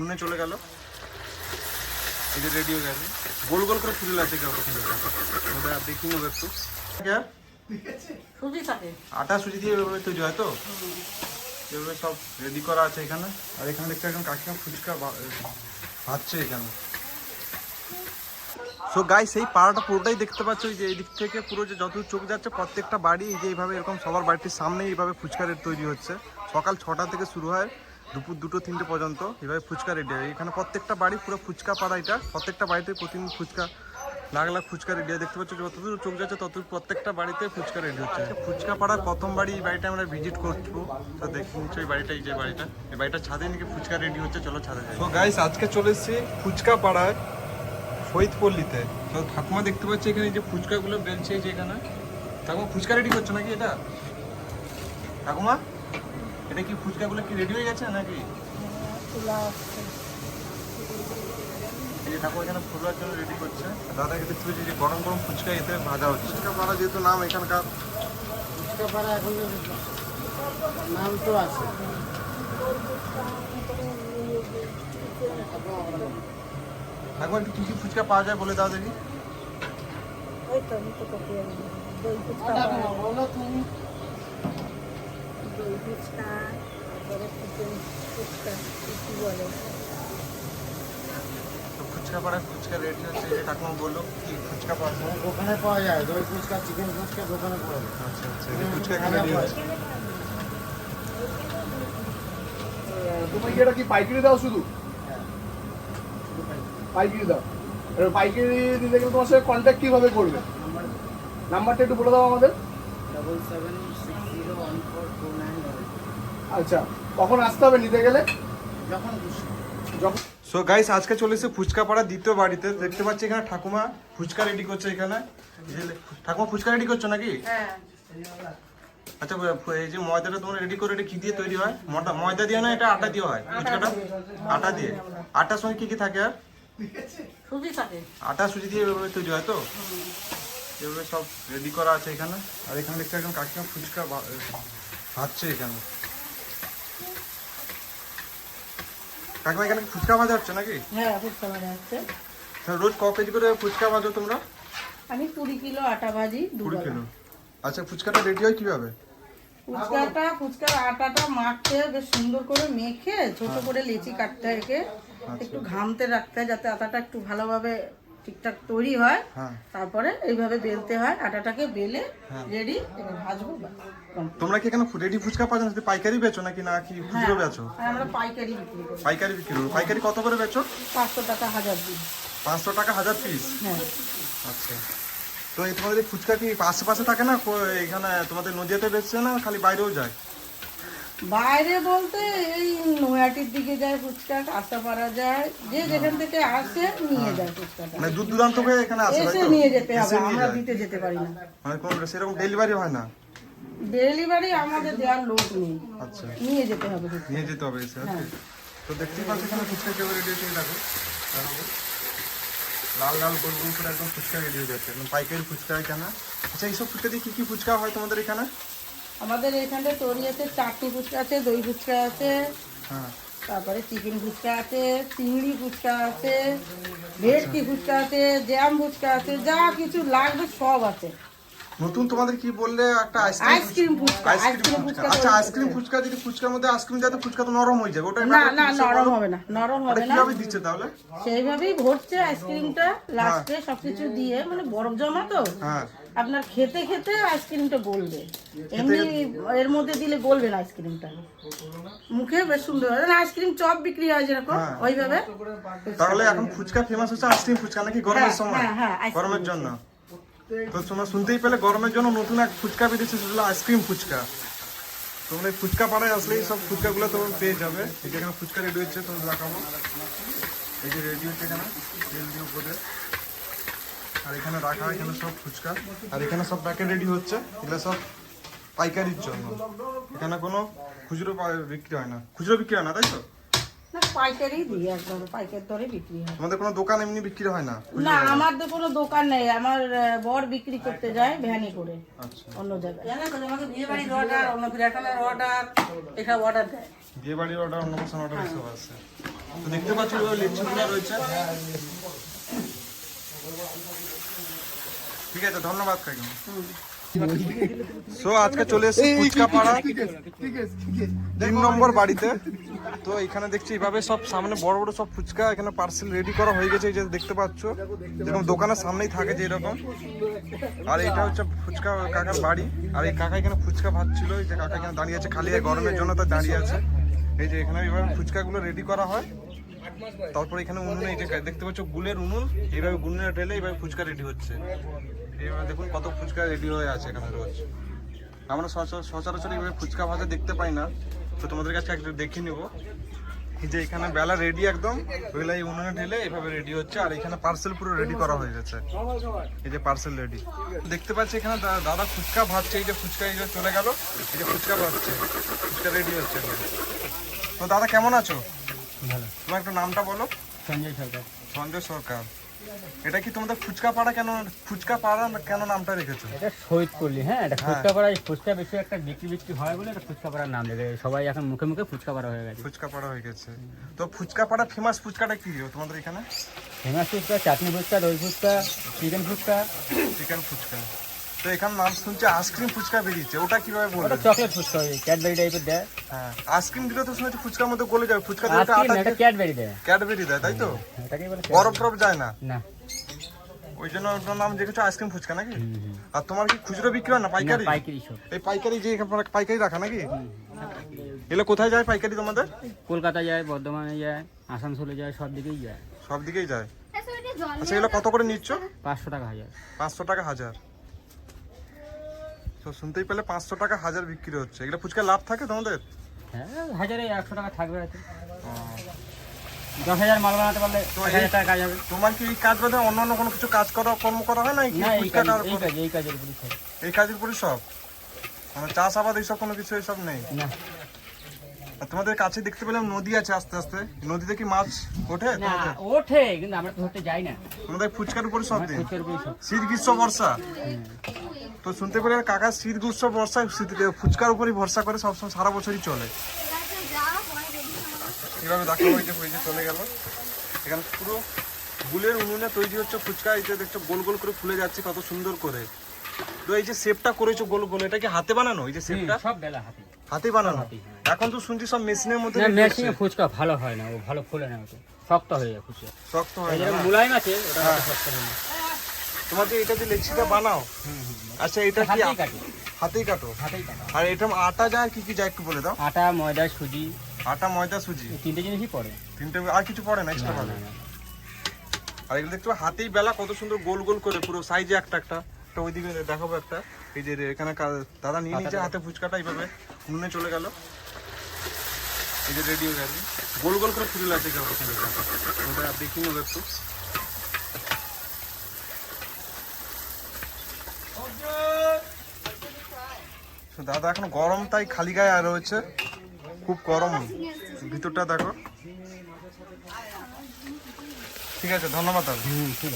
নুনে চলে গেল। এই যে রেডি হয়ে গেছে। গোল গোল করে ফুল আছে কেউ ওটা দেখি নেব একটু। আটা সুজি দিয়ে এভাবে তৈরি হয় তো? এভাবে সব রেডি করা আছে এখানে। আর এখানে দেখতে একদম কাকিমা ফুচকা ভাজছে এখানে। সো গাই সেই পাড়াটা পুরোটাই দেখতে পাচ্ছ। যে এই দিক থেকে পুরো যে যত চোখ যাচ্ছে প্রত্যেকটা বাড়ি এই যে এইভাবে এরকম সবার বাড়িটির সামনে এইভাবে ফুচকা রেট তৈরি হচ্ছে। সকাল ছটা থেকে শুরু হয়। দুপুর দুটো, তিনটে পর্যন্ত এভাবে ফুচকা রেডি হয়। এখানে প্রত্যেকটা বাড়ি পুরো ফুচকা পাড়া এটা। প্রত্যেকটা বাড়িতে প্রতিদিন ফুচকা, লাখ লাখ ফুচকা রেডি হয়। দেখতে পাচ্ছ, যতদূর চোখ যাচ্ছে, ততদূর প্রত্যেকটা বাড়িতে ফুচকা রেডি হচ্ছে। ফুচকা পাড়ার প্রথম বাড়ি এই বাড়িটা আমরা ভিজিট করব। তো দেখি নিচ্ছি এই বাড়িটা এই যে বাড়িটা। এই বাড়িটা ছাদে নাকি ফুচকা রেডি হচ্ছে, চলো ছাদে তো গাইস আজকে চলে এসেছি ফুচকা পাড়ায় শহীদপল্লীতে তো ঠাকুমা দেখতে পাচ্ছি এখানে যে ফুচকাগুলো বেলছে যে এখানে। ঠাকুমা, ফুচকা রেডি করছ নাকি এটা? ঠাকুমা? এটা কি ফুচকাগুলো কি রেডি হয়ে গেছে নাকি? এই যে ঠাকুমা এখানে ফুলার জন্য রেডি করছে। দেখতে যে গরম গরম ফুচকা এতে ভাজা হচ্ছে। ফুচকা পাড়া যেহেতু নাম এখানকার। ফুচকা পাড়া এখন নাম তো আছে। একটু কি কি ফুচকা পাওয়া যায় বলে দাও দেখি। ওই তো আমি তো দই ফুচকা বলো তুমি। দই ফুচকা তারপরে চিকেন ফুচকা কি বলে? তো ফুচকা পাড়ায় ফুচকা রেডি হচ্ছে যে বলল কি ফুচকা পাওয়া যায়? দোকানে পাওয়া যায় দই ফুচকা চিকেন ফুচকা দোকানে পাওয়া যায়। আচ্ছা আচ্ছা ফুচকা এখানে রেডি হচ্ছে তুমি কি এটা কি পাইকারি দাও শুধু? পাইকারি দাও। এবার পাইকারি দিতে গেলে তোমার সাথে কন্ট্যাক্ট কীভাবে করবে? নাম্বারটা একটু বলে দাও আমাদের। ডবল সেভেন সিক্স আচ্ছা কখন আসতে হবে নিতে গেলে? যখন যখন সো গাইস আজকে চলে এসেছে ফুচকা পাড়া দ্বিতীয় বাড়িতে। দেখতে পাচ্ছি এখানে ঠাকুমা ফুচকা রেডি করছে এখানে। ঠাকুমা ফুচকা রেডি করছ নাকি? হ্যাঁ। আচ্ছা এই যে ময়দাটা তোমরা রেডি করে এটা কি দিয়ে তৈরি হয়? ময়দা ময়দা দিয়ে না এটা আটা দিয়ে হয়? ফুচকাটা? আটা দিয়ে। আটার সঙ্গে কি কি থাকে আর? আটা সুজি দিয়ে তৈরি হয় তো? এভাবে সব রেডি করা আছে এখানে। আর এখানে দেখতে একদম কাকিমা ফুচকা ভাজছে এখানে। কাকিমা এখানে ফুচকা ভাজা হচ্ছে নাকি? হ্যাঁ ফুচকা ভাজা হচ্ছে। রোজ ক কেজি করে ফুচকা ভাজো তোমরা? আমি কুড়ি কিলো আটা ভাজি কুড়ি কিলো। আচ্ছা ফুচকাটা রেডি হয় কীভাবে? ফুচকাটা ফুচকার আটাটা মাখতে বেশ সুন্দর করে মেখে ছোট করে লেচি কাটতে হয় একে। একটু ঘামতে রাখতে হয় যাতে আটাটা একটু ভালোভাবে ঠিকঠাক তৈরি হয় হ্যাঁ। তারপরে এইভাবে বেলতে হয় আটাটাকে বেলে হ্যাঁ। রেডি এবার ভাজবো তোমরা কি এখানে রেডি ফুচকা পাচ্ছ না পাইকারি বেচো নাকি না কি খুচরো বেচো? আমরা পাইকারি বিক্রি করি। পাইকারি বিক্রি করো। পাইকারি কত করে বেচো? পাঁচশো টাকা হাজার পিস। পাঁচশো টাকা হাজার পিস? হ্যাঁ। আচ্ছা। তো এই তোমাদের ফুচকা কি আশেপাশে থাকে না? এখানে তোমাদের নদীয়াতে বেচছে না? খালি বাইরেও যায়? বাইরে বলতে এই নয়াটির দিকে যায় ফুচকা কাঁচাপাড়া যায় যে যেখান থেকে আসে নিয়ে যায় ফুচকাটা। মানে দূর দূরান্ত হয়ে এখানে আসে এসে নিয়ে যেতে হবে আমরা দিতে যেতে পারি না। মানে কোনো সেরকম ডেলিভারি হয় না? ডেলিভারি আমাদের দেওয়ার লোক নেই। আচ্ছা। নিয়ে যেতে হবে নিয়ে যেতে হবে হ্যাঁ। তো দেখতেই পাচ্ছ এখানে ফুচকা কেউ রেডি হচ্ছে এই দেখো। লাল লাল গোল গোল করে একদম ফুচকা রেডি হয়ে যাচ্ছে। একদম পাইকারি ফুচকা এখানে। আচ্ছা এইসব ফুচকা দিয়ে কি কি ফুচকা হয় তোমাদের এখানে? আমাদের এখানে তরি আছে চাটনি ফুচকা আছে দই ফুচকা আছে হ্যাঁ। তারপরে চিকেন ফুচকা আছে চিংড়ি ফুচকা আছে ভেটকি ফুচকা আছে জ্যাম ফুচকা আছে যা কিছু লাগবে সব আছে। নতুন তোমাদের কি বললে একটা আইসক্রিম ফুচকা আইসক্রিম ফুচকা। আচ্ছা আইসক্রিম ফুচকা যদি ফুচকার মধ্যে আইসক্রিম দেয় তো ফুচকা তো নরম হয়ে যাবে ওটা না না নরম হবে না নরম হবে না। কীভাবে দিচ্ছে তাহলে? সেইভাবেই ভরছে আইসক্রিমটা লাস্টে সবকিছু দিয়ে মানে বরফ জমা তো। হ্যাঁ। আপনার খেতে খেতে আইসক্রিমটা গলবে। এমনি এর মধ্যে দিলে গলবে না আইসক্রিমটা মুখে বেশ সুন্দর হয়। না আইসক্রিম চপ বিক্রি হয় যেরকম হ্যাঁ। ওইভাবে। তাহলে এখন ফুচকা ফেমাস হচ্ছে আইসক্রিম ফুচকা নাকি গরমের হ্যাঁ, সময়? হ্যাঁ, হ্যাঁ, গরমের জন্য। তো তোমরা শুনতেই পেলে, গরমের জন্য নতুন এক ফুচকা বেরিয়েছে, সেটা হলো আইসক্রিম ফুচকা। তোমরা এই ফুচকা পাড়ায় আসলে এই সব ফুচকাগুলো তোমরা পেয়ে যাবে। এই এখানে ফুচকা রেডি হচ্ছে তোমরা দেখাবো। এই যে রেডি হচ্ছে এখানে দিয়ে উপরে। আর এখানে রাখা, এখানে সব ফুচকা। আর এখানে সব প্যাকেট রেডি হচ্ছে, এগুলো সব পাইকারির জন্য। এখানে কোনো খুচরো বিক্রি হয় না। খুচরো বিক্রি হয় না, তাই তো? পাইকারি দিই পাইকারি দরে বিক্রি হয়। তোমাদের কোনো দোকান এমনি বিক্রি হয় না? না আমার তো কোনো দোকান নেই। আমার বর বিক্রি করতে যায় ভ্যানে করে আচ্ছা। অন্য জায়গায়। জানো তো আমাকে বিয়ে বাড়ির অর্ডার অন্য অর্ডার এসব অর্ডার দেয়। বিয়ে বাড়ির অর্ডার অন্নপ্রাশন অর্ডার এসব আছে। তো দেখতে পাচ্ছ রয়েছে। ঠিক আছে ধন্যবাদ কাকিমা। সো আজকে চলে এসেছি ফুচকা পাড়া তিন নম্বর বাড়িতে। তো এখানে দেখছি এইভাবে সব সামনে বড় বড় সব ফুচকা এখানে পার্সেল রেডি করা হয়ে গেছে এই যে দেখতে পাচ্ছ। যেরকম দোকানের সামনেই থাকে যে এরকম। আর এটা হচ্ছে ফুচকা কাকার বাড়ি। আর এই কাকা এখানে ফুচকা ভাজছিল। এই যে কাকা এখানে দাঁড়িয়ে আছে খালি গরমের জন্য তার দাঁড়িয়ে আছে। এই যে এখানে এইভাবে ফুচকাগুলো রেডি করা হয়। তারপর এখানে উনুন এই যে দেখতে পাচ্ছ গুলের উনুন। এইভাবে গুলে ঢেলে এইভাবে ফুচকা রেডি হচ্ছে। এইভাবে দেখুন কত ফুচকা রেডি হয়ে আছে এখানে রোজ। আমরা সচা- সচরাচর এইভাবে ফুচকা ভাজা দেখতে পাই না। তো তোমাদের কাছে একটু দেখে নিব। এই যে এখানে বেলা রেডি একদম ওইগুলা এই উনুনে ঢেলে এইভাবে রেডি হচ্ছে আর এখানে পার্সেল পুরো রেডি করা হয়ে গেছে। এই যে পার্সেল রেডি দেখতে পাচ্ছি এখানে দাদা ফুচকা ভাজছে এই যে ফুচকা এই যে চলে গেল এই যে ফুচকা ভাজছে ফুচকা রেডি হচ্ছে। তো দাদা কেমন আছো? ভালো। তোমার একটু নামটা বলো। সঞ্জয় সরকার। সঞ্জয় সরকার। এটা কি তোমাদের ফুচকা পাড়া কেন ফুচকা পাড়া কেন নামটা রেখেছো? এটা শহীদ করলি হ্যাঁ এটা ফুচকা পাড়া ফুচকা বেশি একটা বিক্রি বিক্রি হয় বলে এটা ফুচকা পাড়ার নাম রেখে সবাই এখন মুখে মুখে ফুচকা পাড়া হয়ে গেছে। ফুচকা পাড়া হয়ে গেছে। তো ফুচকা পাড়া ফেমাস ফুচকাটা কি তোমাদের এখানে? ফেমাস ফুচকা চাটনি ফুচকা দই ফুচকা চিকেন ফুচকা। চিকেন ফুচকা। তো এখানে নাম শুনছি আইসক্রিম ফুচকা বেরিয়েছে। ওটা কীভাবে ওটা বলবে চকলেট ফুচকা ওই ক্যাডবেরি টাইপের দেয়। হ্যাঁ আইসক্রিম দিলে তো শুনেছি ফুচকার মধ্যে গলে যাবে ফুচকা দিলে আটা এটা ক্যাডবেরি দেয়। ক্যাডবেরি দেয় তাই তো? এটাকেই বলে বরফ টরফ যায় না? না। ওই জন্য ওটার নাম রেখেছো আইসক্রিম ফুচকা নাকি। আর তোমার কি খুচরো বিক্রি হয় না না, পাইকারি? পাইকারি এই পাইকারি যে পাইকারি রাখা নাকি? এগুলো কোথায় যায় পাইকারি তোমাদের? কলকাতা যায় বর্ধমানে যায় আসানসোলে যায় সব দিকেই যায়। সব দিকেই যায়। আচ্ছা এগুলো কত করে নিচ্ছ? পাঁচশো টাকা হাজার। পাঁচশো টাকা হাজার। তো শুনতেই পেলে পাঁচশো টাকা হাজার বিক্রি হচ্ছে। এগুলো ফুচকা লাভ থাকে তোমাদের? হ্যাঁ হাজারে একশো টাকা থাকবে হয়তো। দশ হাজার মাল বানাতে পারলে তো এক এই- হাজার টাকা কাজ হবে। তোমার কি এই কাজ বাদে কোনো কিছু কাজ করা কর্ম করা হয় না এই কাজ এই কাজের উপরই সব। এই কাজের উপরই সব? মানে চাষ এইসব কোনো কিছু এইসব নেই? না। তোমাদের কাছে দেখতে পেলাম নদী আছে আস্তে আস্তে। নদীতে কি মাছ ওঠে না ওঠে কিন্তু আমরা ধরতে যাই না। তোমাদের ফুচকার উপরে সব দিন? ফুচকার উপরই সব। শীত গ্রীষ্ম বর্ষা? তো শুনতে পেলে কাকা শীত গ্রীষ্ম বর্ষা শীত ফুচকার উপরই ভরসা করে সবসময় সারা বছরই চলে। এভাবে দেখা হয়েছে হয়েছে চলে গেল। এখানে পুরো গুলের উনুনে তৈরি হচ্ছে ফুচকা এই যে দেখছ গোল গোল করে ফুলে যাচ্ছে কত সুন্দর করে। তো এই যে শেপটা করেছ গোল গোল এটা কি হাতে বানানো এই যে শেপটা? সব বেলা হাতে। হাতে বানানো? এখন তো শুনছি সব মেশিনের মধ্যে মেশিনে ফুচকা ভালো হয় না ও ভালো ফুলে না ওটা শক্ত হয়ে যায় ফুচকা। শক্ত হয় মুলায়ম আছে ওটা হ্যাঁ। শক্ত হয় না। তোমার যে এটা যে লেচিটা বানাও আচ্ছা এটা কি হাতেই কাটো। আর এটা আটা যায় কি কি যায় একটু বলে দাও। আটা ময়দা সুজি। আটা ময়দা সুজি। তিনটে জিনিসই পড়ে। তিনটে আর কিছু পড়ে না এক্সট্রা ভাবে আর এগুলো দেখতে হাতেই বেলা কত সুন্দর গোল গোল করে পুরো সাইজে একটা একটা। একটা ওইদিকে দেখাবো একটা। এই যে এখানে দাদা নিয়ে নিচে হাতে ফুচকাটা এইভাবে নুনে চলে গেল। এই যে রেডি হয়ে গেছে। গোল গোল করে ফুলে আছে কেউ ওটা দেখি নেব একটু। তো দাদা, এখন গরম তাই খালি গায়ে আর রয়েছে। খুব গরম। ভিতরটা দেখো। ঠিক আছে, ধন্যবাদ দাদা। হুম, ঠিক আছে।